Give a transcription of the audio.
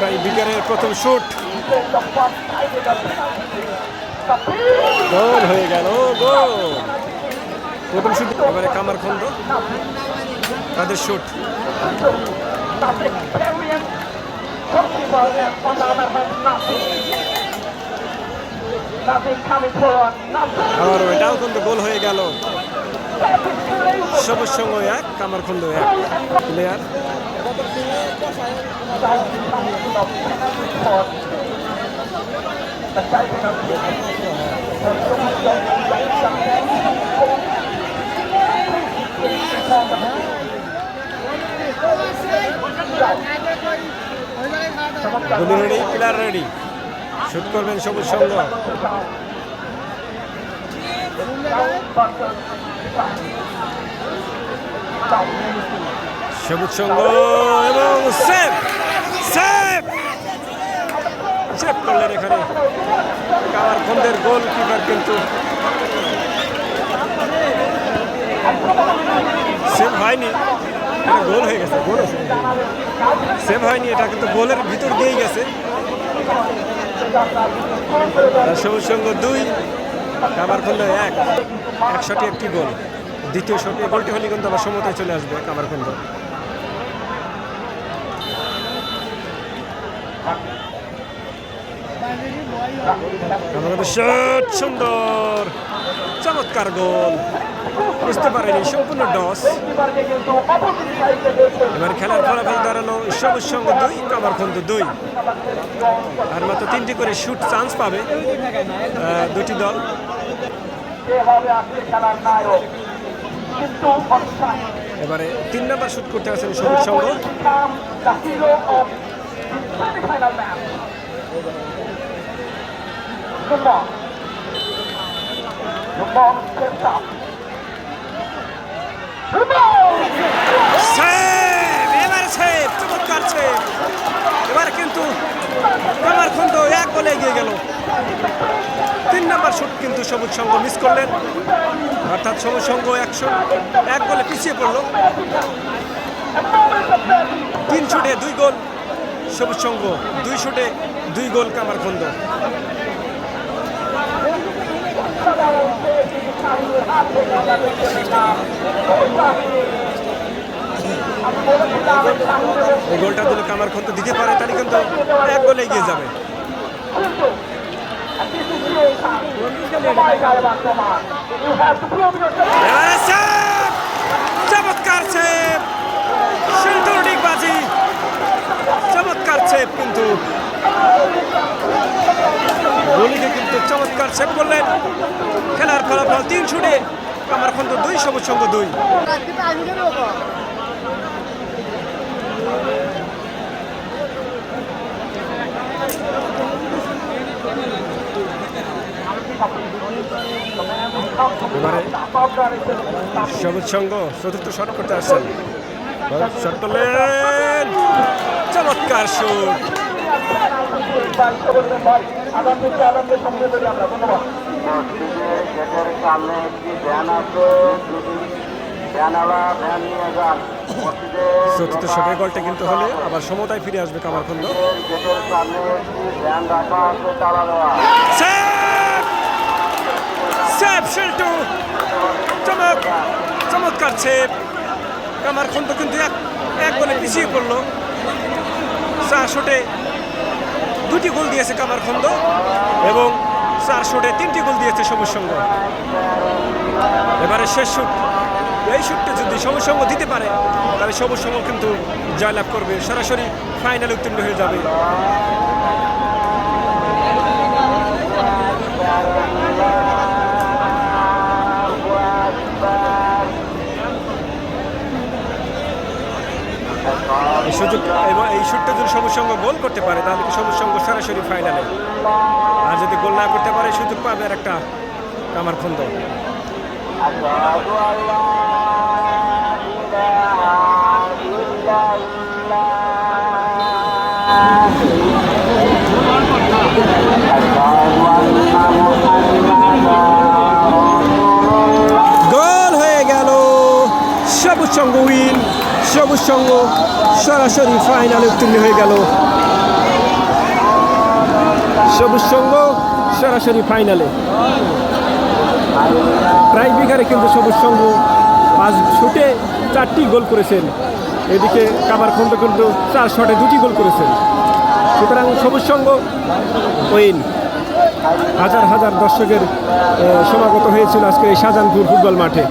বিকারের প্রথম শুট গোল হয়ে গেল, গোল প্রথম শুট এবারে কামার খন্ড তাদের shoot Nothing coming for us. Nothing. আবার এটাও কিন্তু গোল হয়ে গেল সবুজ সঙ্গ এক, কামার খন্ড এক প্লেয়ার গুলি রেডি প্লেয়ার রেডি শুট করবেন সবুজ সঙ্গ। সবুজ সঙ্গ এবং সেভ সেভ। সেভ করলেন এখানে। কামার খন্দের গোল কিপার কিন্তু। সেভ হয়নি। এটা গোল হয়ে গেছে, গোল সেভ হয়নি, এটা কিন্তু গোলের ভিতর দিয়েই গেছে। সবুজ সঙ্গ দুই কামার খন্দ এক। এক শটে একটি গোল। দ্বিতীয় শটে গোলটি হলে কিন্তু আবার সমতায় চলে আসবে কামার খন্দ আমাদের শট সুন্দর, চমৎকার গোল। বুঝতে পারেনি, সম্পূর্ণ ডস এবারে খেলার ফলাফল দাঁড়াল সবুজ সঙ্গ দুই, কামার খন্দ দুই। আর মাত্র তিনটি করে শুট চান্স পাবে দুটি দল। এবারে তিন নাম্বার শুট করতে আছেন সবুজ সঙ্গ। The of the ball. Steps up. Good ball! Save এবার সেভ চমৎকার সেভ এবার কিন্তু কামার খন্দ এক বলে এগিয়ে গেল তিন নাম্বার শুট কিন্তু সবুজ সঙ্গ মিস করলেন অর্থাৎ সবুজ সঙ্গ একশো এক বলে পিছিয়ে পড়ল তিন শুটে দুই গোল, সবুজ সঙ্গ দুই শুটে দুই গোল কামার খন্দ এই গোলটা দিলে কামার খন্দ দিতে পারে তাহলে কিন্তু এক গোলে এগিয়ে যাবে। You have to prove yourself. এবারে সেভ চমৎকার সেভ শিল্টুর ডিগবাজি চমৎকার সেভ কিন্তু গলিতে কিন্তু চমৎকার সেভ করলেন। খেলার ফলাফল তিন শুটে কামার খন্দ দুই, সবুজ সঙ্গ দুই। সবুজ সঙ্গ চতুর্থ শট করতে আসছেন। শট করলেন। চমৎকার শুট মসজিদের গেটের সামনে চতুর্থ গোলটা কিন্তু হলে আবার সমতায় ফিরে আসবে কামার গেটের সামনে একটি রাখা চমৎকার কামার খন্দ কিন্তু এক এক গোলে পিছিয়ে পড়ল। চার শটে দুটি গোল দিয়েছে কামার খন্দ এবং চার শটে তিনটি গোল দিয়েছে সবুজ সঙ্গ এবারে শেষ শুট। এই শুটটা যদি সবুজ সঙ্গ দিতে পারে, তাহলে সবুজ সঙ্গ কিন্তু জয়লাভ করবে। সরাসরি ফাইনালে উত্তীর্ণ হয়ে যাবে। এই সুযোগ এবং এই শুটটা যদি সবুজ সঙ্গ গোল করতে পারে, তাহলে কি সবুজ সঙ্গ সরাসরি ফাইনালে আর যদি গোল না করতে পারে, সুযোগ পাবে আর একটা কামার খন্দ সবুজ সঙ্গ সরাসরি ফাইনালে উত্তীর্ণ হয়ে গেল। সবুজ সঙ্গ সরাসরি ফাইনালে প্রায় বিঘারে কিন্তু সবুজ সঙ্গ পাঁচ শুটে চারটি গোল করেছেন। এদিকে কাবার খন্ড কিন্তু চার শটে দুটি গোল করেছেন। সুতরাং সবুজ সঙ্গ ওইন হাজার হাজার দর্শকের সমাগত হয়েছিল আজকে এই শাহজাহানপুর ফুটবল মাঠে।